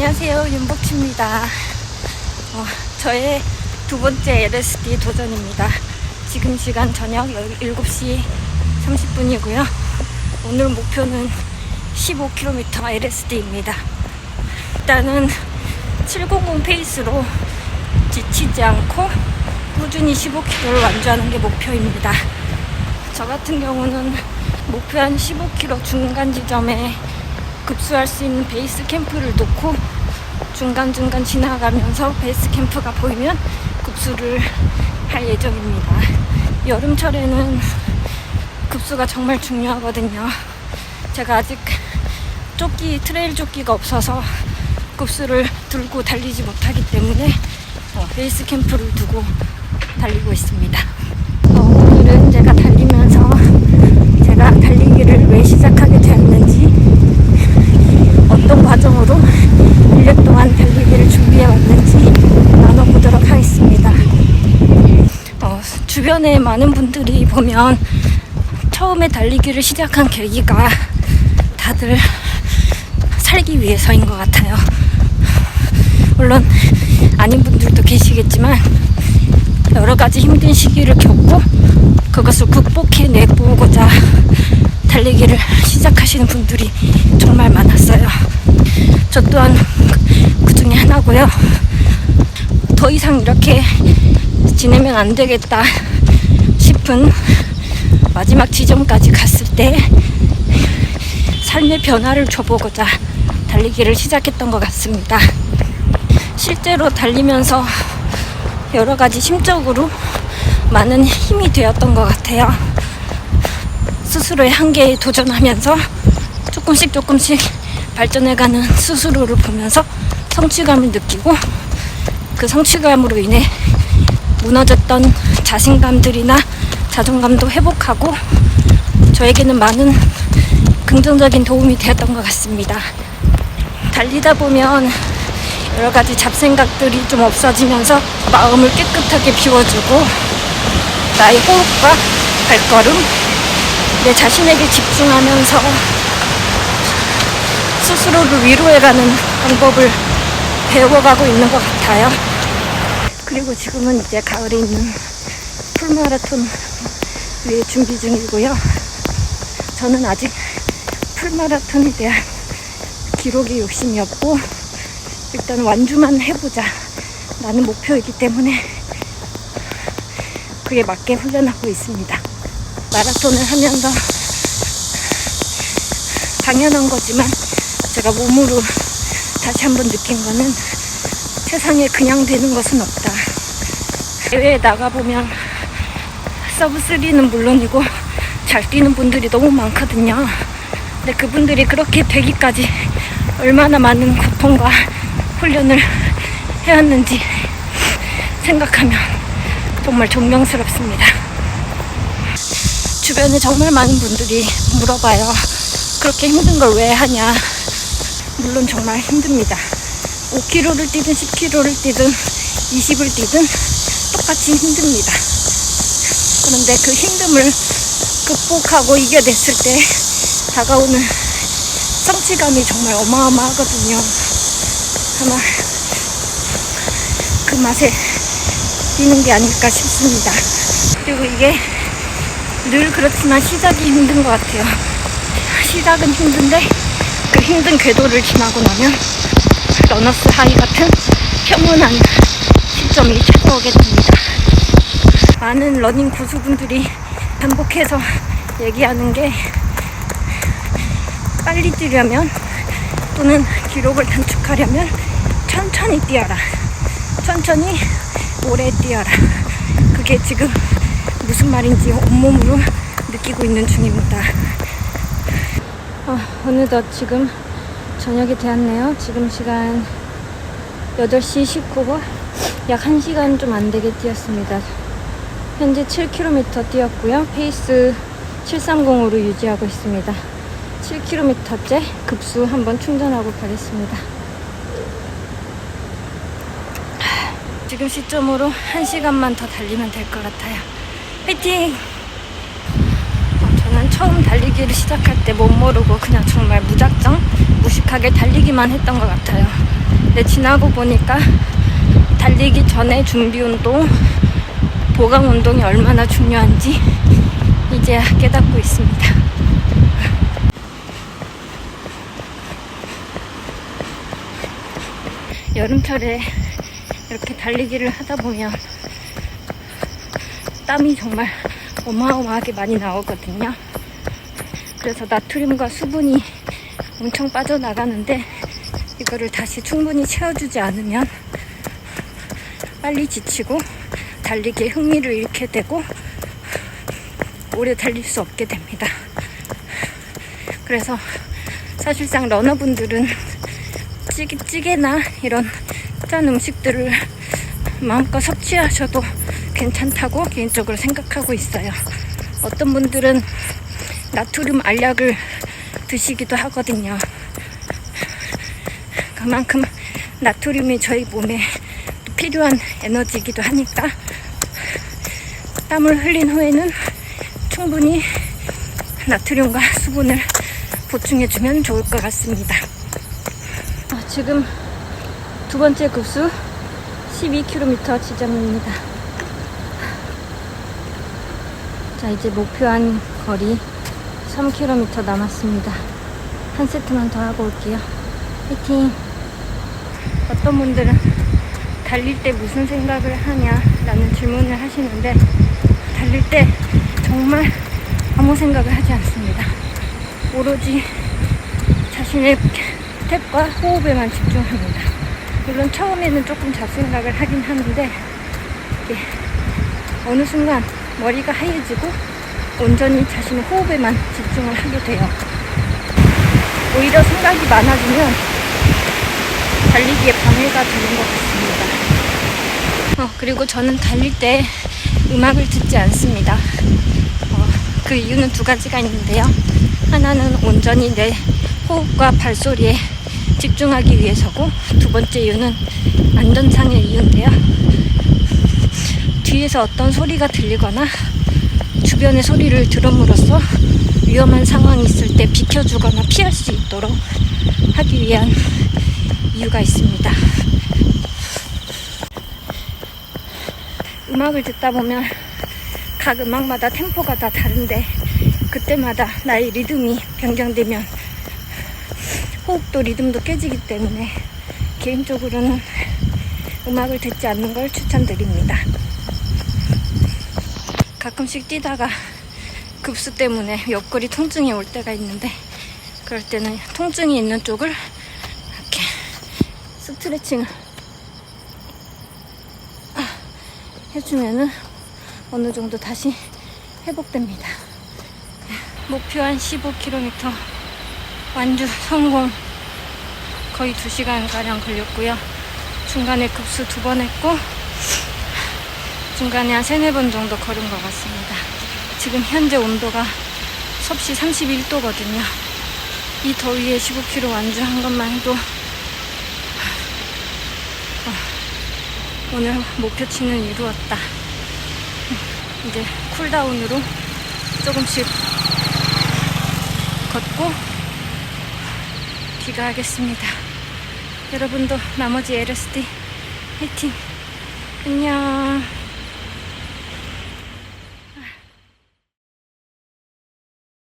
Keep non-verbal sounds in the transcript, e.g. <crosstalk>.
안녕하세요. 윤복치입니다. 어, 저의 두 번째 LSD 도전입니다. 지금 시간 저녁 7시 30분이고요. 오늘 목표는 15km LSD입니다. 일단은 700 페이스로 지치지 않고 꾸준히 15km를 완주하는 게 목표입니다. 저 같은 경우는 목표 한 15km 중간 지점에 급수할 수 있는 베이스 캠프를 놓고 중간중간 지나가면서 베이스 캠프가 보이면 급수를 할 예정입니다. 여름철에는 급수가 정말 중요하거든요. 제가 아직 조끼, 트레일 조끼가 없어서 급수를 들고 달리지 못하기 때문에 어, 베이스 캠프를 두고 달리고 있습니다. 어, 오늘은 제가 달리면서 제가 달리기를 왜 시작하게 되었는지 과정으로 1년 동안 달리기를 준비해 왔는지 나눠보도록 하겠습니다. 어, 주변에 많은 분들이 보면 처음에 달리기를 시작한 계기가 다들 살기 위해서인 것 같아요. 물론 아닌 분들도 계시겠지만 여러 가지 힘든 시기를 겪고 그것을 극복해 내보고자 달리기를 시작하시는 분들이 정말 많았어요. 저 또한 그 중에 하나고요. 더 이상 이렇게 지내면 안 되겠다 싶은 마지막 지점까지 갔을 때 삶의 변화를 줘보고자 달리기를 시작했던 것 같습니다. 실제로 달리면서 여러 가지 심적으로 많은 힘이 되었던 것 같아요. 스스로의 한계에 도전하면서 조금씩 조금씩 발전해가는 스스로를 보면서 성취감을 느끼고 그 성취감으로 인해 무너졌던 자신감들이나 자존감도 회복하고 저에게는 많은 긍정적인 도움이 되었던 것 같습니다. 달리다 보면 여러 가지 잡생각들이 좀 없어지면서 마음을 깨끗하게 비워주고 나의 호흡과 발걸음, 내 자신에게 집중하면서 스스로를 위로해가는 방법을 배워가고 있는 것 같아요. 그리고 지금은 이제 가을에 있는 풀마라톤 위에 준비 중이고요. 저는 아직 풀마라톤에 대한 기록에 욕심이 없고 일단 완주만 해보자 라는 목표이기 때문에 그에 맞게 훈련하고 있습니다. 마라톤을 하면서 당연한 거지만 제가 몸으로 다시 한번 느낀 거는 세상에 그냥 되는 것은 없다. 대회에 나가보면 서브3는 물론이고 잘 뛰는 분들이 너무 많거든요. 근데 그분들이 그렇게 되기까지 얼마나 많은 고통과 훈련을 해왔는지 생각하면 정말 존경스럽습니다. 주변에 정말 많은 분들이 물어봐요. 그렇게 힘든 걸 왜 하냐. 물론 정말 힘듭니다. 5km를 뛰든 10km를 뛰든 20을 뛰든 똑같이 힘듭니다. 그런데 그 힘듦을 극복하고 이겨냈을 때 다가오는 성취감이 정말 어마어마하거든요. 아마 그 맛에 뛰는 게 아닐까 싶습니다. 그리고 이게 늘 그렇지만 시작이 힘든 것 같아요. 시작은 힘든데 그 힘든 궤도를 지나고 나면 러너스 하이 같은 평온한 시점이 찾아오게 됩니다. 많은 러닝 고수분들이 반복해서 얘기하는 게 빨리 뛰려면 또는 기록을 단축하려면 천천히 뛰어라. 천천히 오래 뛰어라. 그게 지금 무슨 말인지 온몸으로 느끼고 있는 중입니다. 아, 어느덧 지금 저녁이 되었네요. 지금 시간 8시 19분. 약 1시간 좀 안 되게 뛰었습니다. 현재 7km 뛰었고요. 페이스 730으로 유지하고 있습니다. 7km째 급수 한번 충전하고 가겠습니다. 지금 시점으로 1시간만 더 달리면 될 것 같아요. 화이팅! 처음 달리기를 시작할 때 못 모르고 그냥 정말 무작정 무식하게 달리기만 했던 것 같아요. 근데 지나고 보니까 달리기 전에 준비 운동, 보강 운동이 얼마나 중요한지 이제야 깨닫고 있습니다. 여름철에 이렇게 달리기를 하다 보면 땀이 정말 어마어마하게 많이 나오거든요. 그래서 나트륨과 수분이 엄청 빠져나가는데 이거를 다시 충분히 채워주지 않으면 빨리 지치고 달리기에 흥미를 잃게 되고 오래 달릴 수 없게 됩니다. 그래서 사실상 러너분들은 찌개, 찌개나 이런 짠 음식들을 마음껏 섭취하셔도 괜찮다고 개인적으로 생각하고 있어요. 어떤 분들은 나트륨 알약을 드시기도 하거든요. 그만큼 나트륨이 저희 몸에 필요한 에너지이기도 하니까 땀을 흘린 후에는 충분히 나트륨과 수분을 보충해주면 좋을 것 같습니다. 아, 지금 두 번째 급수 12km 지점입니다. 자, 이제 목표한 거리 3km 남았습니다. 한 세트만 더 하고 올게요. 화이팅! 어떤 분들은 달릴 때 무슨 생각을 하냐라는 질문을 하시는데 달릴 때 정말 아무 생각을 하지 않습니다. 오로지 자신의 탭과 호흡에만 집중합니다. 물론 처음에는 조금 잡생각을 하긴 하는데 어느 순간 머리가 하얘지고 온전히 자신의 호흡에만 집중을 하게 돼요. 오히려 생각이 많아지면 달리기에 방해가 되는 것 같습니다. 어, 그리고 저는 달릴 때 음악을 듣지 않습니다. 어, 그 이유는 두 가지가 있는데요. 하나는 온전히 내 호흡과 발소리에 집중하기 위해서고, 두 번째 이유는 안전상의 이유인데요. 뒤에서 어떤 소리가 들리거나 주변의 소리를 들음으로써 위험한 상황이 있을 때 비켜주거나 피할 수 있도록 하기 위한 이유가 있습니다. 음악을 듣다 보면 각 음악마다 템포가 다 다른데 그때마다 나의 리듬이 변경되면 호흡도 리듬도 깨지기 때문에 개인적으로는 음악을 듣지 않는 걸 추천드립니다. 가끔씩 뛰다가 <laughs> 급수 때문에 옆구리 통증이 올 때가 있는데 그럴 때는 통증이 있는 쪽을 이렇게 스트레칭을 아, 해주면은 어느 정도 다시 회복됩니다. 목표 한 15km 완주 성공 거의 2시간가량 걸렸고요. 중간에 급수 두 번 했고 중간에 한 세네 번 정도 걸은 것 같습니다. 지금 현재 온도가 섭씨 31도거든요. 이 더위에 15km 완주한 것만 해도 어, 오늘 목표치는 이루었다. 이제 쿨다운으로 조금씩 걷고 귀가하겠습니다. 여러분도 나머지 LSD 화이팅! 안녕!